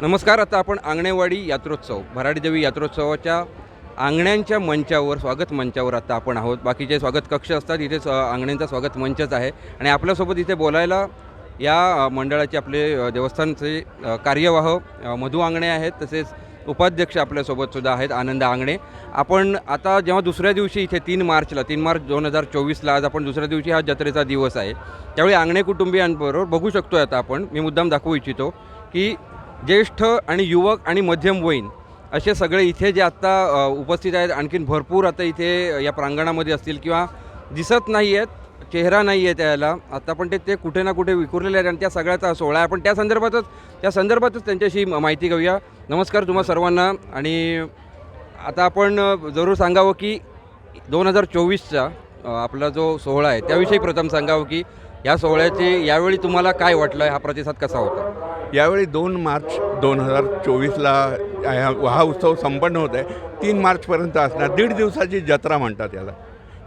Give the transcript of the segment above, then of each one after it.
नमस्कार आता आपण आंगणेवाडी यात्रोत्सव भराडीदेवी यात्रोत्सवाच्या आंगण्यांच्या मंचावर स्वागत मंचावर आता आपण आहोत. बाकीचे स्वागत कक्ष असतात इथे स- आंगण्यांचा स्वागत मंचच आहे. आणि आपल्यासोबत इथे बोलायला या मंडळाचे आपले देवस्थानचे कार्यवाह मधू मधु आंगणे आहेत तसेच उपाध्यक्ष आपल्यासोबतसुद्धा आहेत आनंद आंगणे. आपण आता जेव्हा दुसऱ्या दिवशी इथे तीन मार्चला तीन मार्च दोन हजार चोवीसला आज आपण दुसऱ्या दिवशी हा जत्रेचा दिवस आहे. त्यावेळी आंगणे कुटुंबियांबरोबर बघू शकतो आता आपण. मी मुद्दाम दाखवू इच्छितो की ज्येष्ठ आणि युवक आणि मध्यमवयीन असे सगळे इथे जे आत्ता उपस्थित आहेत आणखीन भरपूर आता इथे या प्रांगणामध्ये असतील किंवा दिसत नाही आहेत चेहरा नाही आहे त्याला आता पण ते ते कुठे ना कुठे विखुरलेले आहेत आणि त्या सगळ्याचा सोहळा आहे. पण त्या संदर्भातच त्या संदर्भातच त्यांच्याशी माहिती घेऊया. नमस्कार तुम्हा सर्वांना. आणि आता आपण जरूर सांगावं की दोन हजार चोवीसचा आपला जो सोहळा आहे त्याविषयी प्रथम सांगावं की या सोहळ्याचे यावेळी तुम्हाला काय वाटलं? हा प्रतिसाद कसा होता? यावेळी दोन मार्च दोन हजार चोवीसला हा हा उत्सव संपन्न होत आहे तीन मार्चपर्यंत असणार. दीड दिवसाची जत्रा म्हणतात याला.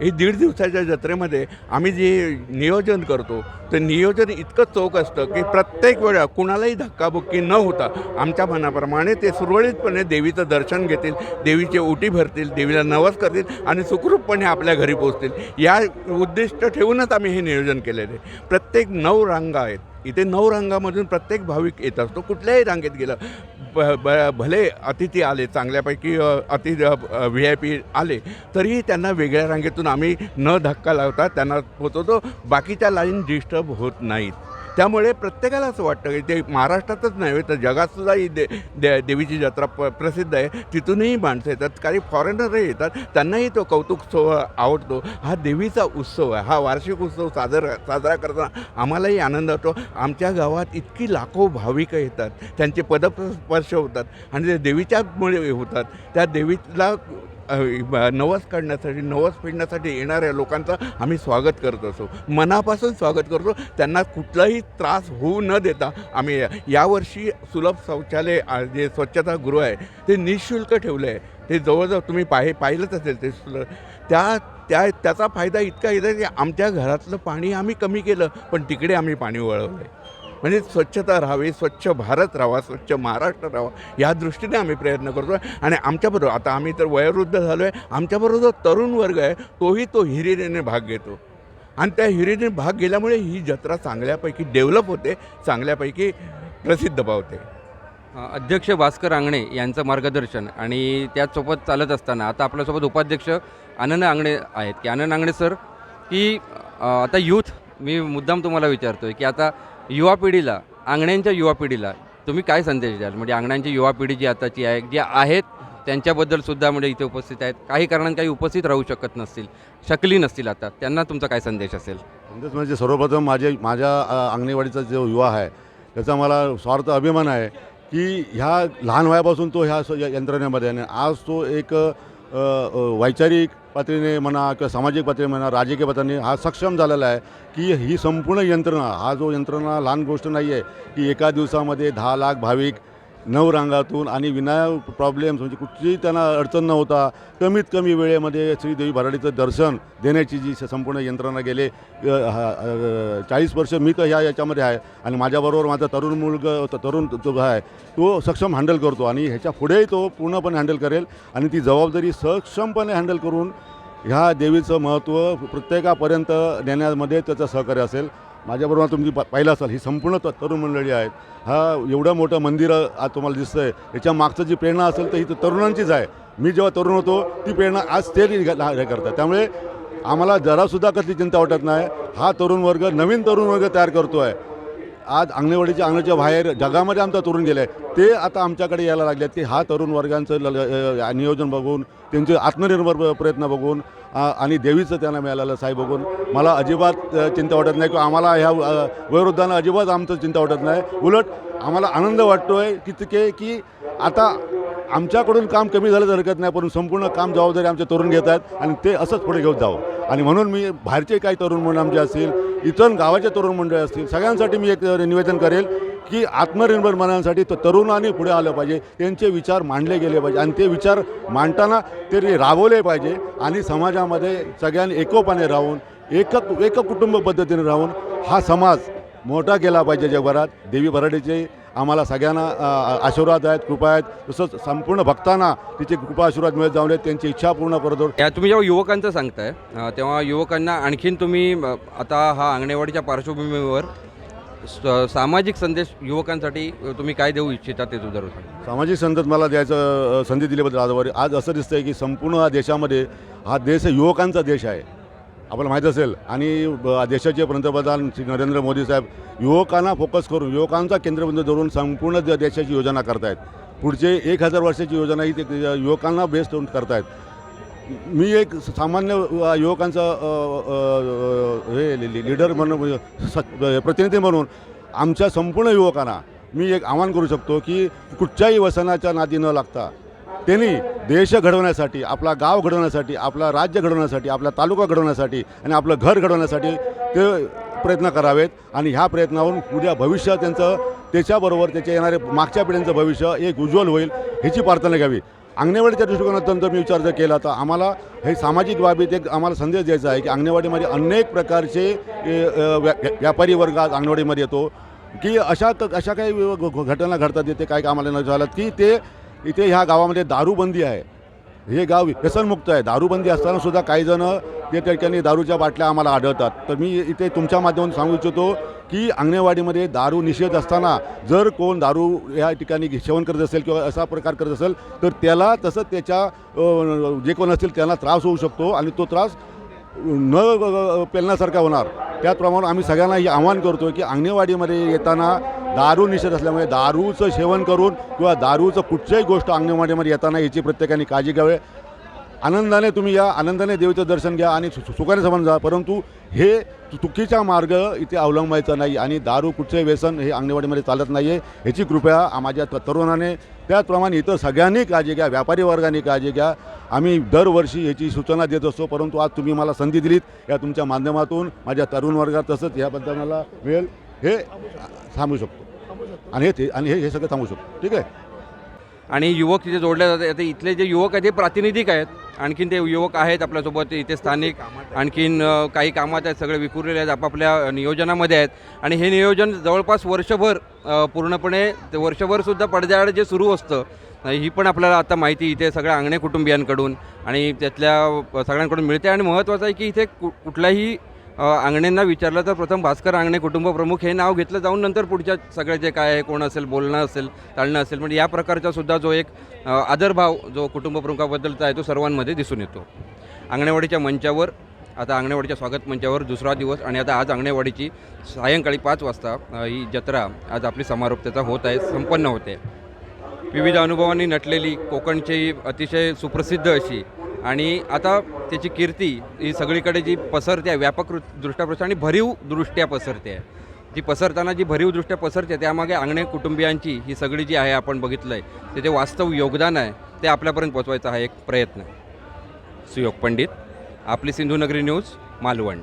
ही दीड दिवसाच्या जत्रेमध्ये आम्ही जे नियोजन करतो ते नियोजन इतकं चोख असतं की प्रत्येक वेळा कुणालाही धक्काबुक्की न होता आमच्या मनाप्रमाणे ते सुरळीतपणे देवीचं दर्शन घेतील देवीचे ओटी भरतील देवीला नवस करतील आणि सुखरूपपणे आपल्या घरी पोहोचतील. या उद्दिष्ट ठेवूनच आम्ही हे नियोजन केलेले प्रत्येक नऊ रांगा आहेत. इथे नऊ रंगामधून प्रत्येक भाविक येत असतो कुठल्याही रांगेत गेलं. ब ब भले अतिथी आले चांगल्यापैकी अ, अति व्ही आय पी आले तरीही त्यांना वेगळ्या रांगेतून आम्ही न धक्का लावता त्यांना पोचवतो. बाकीच्या लाईन डिस्टर्ब होत नाहीत. त्यामुळे प्रत्येकाला असं वाटतं की ते महाराष्ट्रातच नाही तर जगातसुद्धा ही दे दे देवीची जत्रा प प्रसिद्ध आहे. तिथूनही माणसं येतात काही फॉरेनरही येतात त्यांनाही तो कौतुक आवडतो. हा देवीचा उत्सव आहे हा वार्षिक उत्सव साजरा साजरा करताना आम्हालाही आनंद होतो. आमच्या गावात इतकी लाखो भाविकं येतात त्यांचे पदस्पर्श होतात आणि ते देवीच्यामुळे होतात. त्या देवीला नवस काढण्यासाठी नवस फेडण्यासाठी येणाऱ्या लोकांचं आम्ही स्वागत करत असो. मनापासून स्वागत करतो. त्यांना कुठलाही त्रास होऊ न देता आम्ही यावर्षी सुलभ शौचालय जे जे स्वच्छतागृह आहे ते निशुल्क ठेवलं आहे ते जवळजवळ तुम्ही पाहि पाहिलंच असेल ते त्या त्या त्याचा फायदा इतका येतो की आमच्या घरातलं पाणी आम्ही कमी केलं पण तिकडे आम्ही पाणी वळवलं आहे म्हणजे स्वच्छता राहावी स्वच्छ भारत राहावा स्वच्छ महाराष्ट्र राहावा या दृष्टीने आम्ही प्रयत्न करतो आहे आणि आमच्याबरोबर आता आम्ही तर वयोवृद्ध झालो आहे आमच्याबरोबर जो तरुण वर्ग आहे तोही तो हिरिरीने भाग घेतो. आणि त्या हिरिरीने भाग गेल्यामुळे ही जत्रा चांगल्यापैकी डेव्हलप होते चांगल्यापैकी प्रसिद्ध पावते. अध्यक्ष भास्कर आंगणे यांचं मार्गदर्शन आणि त्याचसोबत चालत असताना आता आपल्यासोबत उपाध्यक्ष आनंद आंगणे आहेत. की आनंद आंगणे सर की आता यूथ मी मुद्दाम तुम्हाला विचारतो आहे की आता युवा पिढीला आंगण्यांच्या युवा पिढीला तुम्ही काय संदेश द्याल? म्हणजे आंगण्यांची युवा पिढी जी आताची आहे जी आहेत त्यांच्याबद्दल सुद्धा म्हणजे इथे उपस्थित आहेत. काही कारणांनी काही उपस्थित राहू शकत नसतील शकली नसतील आता. त्यांना तुमचा काय संदेश असेल? संदेश म्हणजे सर्वप्रथम माझे माझ्या अ, अंगणेवाडीचा जो युवा आहे त्याचा मला स्वार्थ अभिमान आहे की ह्या लहान वयापासून तो ह्या यंत्रणेमध्ये आणि आज तो एक वैचारिक पातळीने म्हणा किंवा सामाजिक पातळीने म्हणा राजकीय पातळीने हा सक्षम झालेला आहे की ही संपूर्ण यंत्रणा हा जो यंत्रणा लहान गोष्ट नाही आहे की एका दिवसामध्ये दहा लाख भाविक नऊ रांगातून आणि विना प्रॉब्लेम्स म्हणजे कुठलीही त्यांना अडचण न होता कमीत कमी वेळेमध्ये श्रीदेवी भराडीचं दर्शन देण्याची जी संपूर्ण यंत्रणा गेले चाळीस वर्ष मी तर ह्या याच्यामध्ये आहे. आणि माझ्याबरोबर माझा तरुण मुलगा तरुण जो आहे तो सक्षम हँडल करतो आणि ह्याच्या पुढेही तो पूर्णपणे हँडल करेल आणि ती जबाबदारी सक्षमपणे हँडल करून ह्या देवीचं महत्त्व प्रत्येकापर्यंत नेण्यामध्ये त्याचं सहकार्य असेल. माझ्याबरोबर तुम्ही पा- पाहिलं असाल ही संपूर्ण तरुण मंडळी आहेत. हा एवढं मोठं मंदिर आज तुम्हाला दिसतं आहे याच्या मागचं जी प्रेरणा असेल तर ही तर तरुणांचीच आहे. मी जेव्हा तरुण होतो ती प्रेरणा आज ते हे करतात. त्यामुळे आम्हाला जरासुद्धा कसली चिंता वाटत नाही. हा तरुण वर्ग नवीन तरुण वर्ग तयार करतो आहे आज अंगणेवाडीच्या अंगणाच्या बाहेर जगामध्ये आमचा तरुण गेला आहे ते आता आमच्याकडे यायला लागले आहेत की हा तरुण वर्गांचं ल- नियोजन बघून त्यांचे आत्मनिर्भर प्रयत्न बघून आणि देवीचं त्यांना मिळालेलं साई बघून मला अजिबात चिंता वाटत नाही. किंवा आम्हाला ह्या वयोवृद्धांना अजिबात आमचं चिंता वाटत नाही. उलट आम्हाला आनंद वाटतो आहे की की आता आमच्याकडून काम कमी झालं तर हरकत नाही पण संपूर्ण काम जबाबदारी आमचे तरुण घेत आहेत आणि ते असंच पुढे घेऊन जावं. आणि म्हणून मी बाहेरचे काही तरुण मंडळ आमचे असतील इतर गावाचे तरुण मंडळ असतील सगळ्यांसाठी मी एक निवेदन करेल की आत्मनिर्भर बनण्यासाठी तर तरुणांनी पुढे आलं पाहिजे त्यांचे विचार मांडले गेले पाहिजे आणि ते विचार मांडताना ते राबवले पाहिजे आणि समाजामध्ये सगळ्यांनी एकोपाने राहून एकक एक कुटुंब पद्धतीने राहून हा समाज मोठा केला पाहिजे जगभरात. देवी भराडीचे आम्हाला सगळ्यांना आशीर्वाद आहेत कृपा आहेत. तसंच संपूर्ण भक्तांना तिचे कृपा आशीर्वाद मिळत जाऊन त्यांची इच्छा पूर्ण करतो या तुम्ही जेव्हा युवकांचं सांगताय तेव्हा युवकांना आणखीन तुम्ही आता हा अंगणेवाडीच्या पार्श्वभूमीवर सामाजिक संदेश युवकांसाठी तुम्ही काय देऊ इच्छिता ते सांगा. सामाजिक संदर्भ मला द्यायचं संधी दिल्याबद्दल आजवर. आज असं दिसतंय की संपूर्ण हा देशामध्ये हा देश युवकांचा देश आहे. आपल्याला माहीत असेल. आणि देशाचे पंतप्रधान श्री नरेंद्र मोदी साहेब युवकांना फोकस करून युवकांचा केंद्रबिंदू धरून संपूर्ण देशाची योजना करतायत. पुढचे एक हजार वर्षाची योजना ही ते युवकांना बेस्ट करून करतायत. मी एक सामान्य युवकांचं युवकांचा हे लिडर लीडर म्हणून म्हणजे स- प्रतिनिधी म्हणून आमच्या संपूर्ण युवकांना मी एक आवाहन करू शकतो की कुठच्याही व्यसनाच्या नादी न लागता त्यांनी देश घडवण्यासाठी आपला गाव घडवण्यासाठी आपला राज्य घडवण्यासाठी आपला तालुका घडवण्यासाठी आणि आपलं घर घडवण्यासाठी ते प्रयत्न करावेत. आणि ह्या प्रयत्नावरून उद्या भविष्य त्यांचं त्याच्याबरोबर त्याच्या येणारे मागच्या पिढ्यांचं भविष्य एक उज्ज्वल होईल ह्याची प्रार्थना घ्यावी. अंगणवाडीच्या दृष्टिकोनातून जर मी विचार जर केला तर आम्हाला हे सामाजिक बाबीत एक आम्हाला संदेश द्यायचा आहे की अंगणवाडीमध्ये अनेक प्रकारचे व्या- व्यापारी वर्ग आज अंगणवाडीमध्ये येतो. की अशा अशा काही घ- घटना घडतात येते काय कामाला न झालं की ते इथे ह्या गावामध्ये दारूबंदी आहे. हे गाव व्यसनमुक्त आहे. दारूबंदी असताना सुद्धा काही जण ते त्या ठिकाणी दारूच्या बाटल्या आम्हाला आढळतात. तर मी इथे तुमच्या माध्यमातून सांगू इच्छितो की अंगणवाडीमध्ये दारू निषेध असताना जर कोण दारू या ठिकाणी सेवन करत असेल किंवा असा प्रकार करत असेल तर त्याला तसं त्याच्या जे कोण असतील त्यांना त्रास होऊ शकतो आणि तो त्रास न पेलण्यासारखा होणार. त्याचप्रमाणे आम्ही सगळ्यांना हे आव्हान करतो की अंगणवाडीमध्ये येताना दारू निषेध असल्यामुळे दारूचं सेवन करून किंवा दारूचं कुठच्याही गोष्ट अंगणवाडीमध्ये येताना याची प्रत्येकाने काळजी घ्यावी. आनंदाने तुम्ही या आनंदाने देवीचं दर्शन घ्या आणि सु- सुखाने समान जा. परंतु हे चुकीचा मार्ग इथे अवलंबायचा नाही आणि दारू कुठचे व्यसन हे अंगणवाडीमध्ये चालत नाही आहे ह्याची कृपया माझ्या तरुणाने त्याचप्रमाणे इतर सगळ्यांनी काळजी घ्या व्यापारी वर्गाने काळजी घ्या. आम्ही दरवर्षी याची सूचना देत असतो परंतु आज तुम्ही मला संधी दिलीत. या तुमच्या माध्यमातून माझ्या तरुण वर्गात तसंच याबद्दल मला मिळेल. हे थांबू शकतो. आणि हे ते- आणि हे हे सगळं थांबू शकतो. ठीक आहे? आणि युवक तिथे जोडले जातात. आता इथले जे युवक आहेत हे प्रातिनिधिक आहेत. आणखीन ते युवक आहेत आपल्यासोबत इथे स्थानिक आणखीन काही कामात आहेत सगळे विखुरलेले आहेत आपापल्या नियोजनामध्ये आहेत. आणि हे नियोजन जवळपास वर्षभर पूर्णपणे ते वर्षभरसुद्धा पडद्याआड जे सुरू असतं ही पण आपल्याला आता माहिती इथे सगळ्या अंगणे कुटुंबियांकडून आणि त्यातल्या सगळ्यांकडून मिळते. आणि महत्त्वाचं आहे की इथे कु आंगणेंना विचारलं तर प्रथम भास्कर आंगणे कुटुंब प्रमुख हे नाव घेतलं जाऊन नंतर पुढच्या सगळं जे काय आहे कोण असेल बोलणं असेल चालणं असेल म्हणजे या प्रकारचा सुद्धा जो एक आदरभाव जो कुटुंब प्रमुखाबद्दलचा आहे तो सर्वांमध्ये दिसून येतो. अंगणेवाडीच्या मंचावर आता आंगणेवाडीच्या स्वागत मंचावर दुसरा दिवस आणि आता आज अंगणेवाडीची सायंकाळी पाच वाजता ही जत्रा आज आपली समारोप त्याचा होत आहे संपन्न होते. विविध अनुभवांनी नटलेली कोकणची अतिशय सुप्रसिद्ध अशी आणि आता त्याची कीर्ती ही सगळीकडे जी पसरते आहे व्यापक दृष्ट्या पसरते आणि भरीव दृष्ट्या पसरते. आहे जी पसरताना जी भरीव दृष्ट्या पसरते त्यामागे अंगणे कुटुंबियांची ही सगळी जी आहे आपण बघितलं आहे ते वास्तव योगदान आहे ते आपल्यापर्यंत पोचवायचा हा एक प्रयत्न. आहे सुयोग पंडित आपली सिंधुनगरी न्यूज मालवण.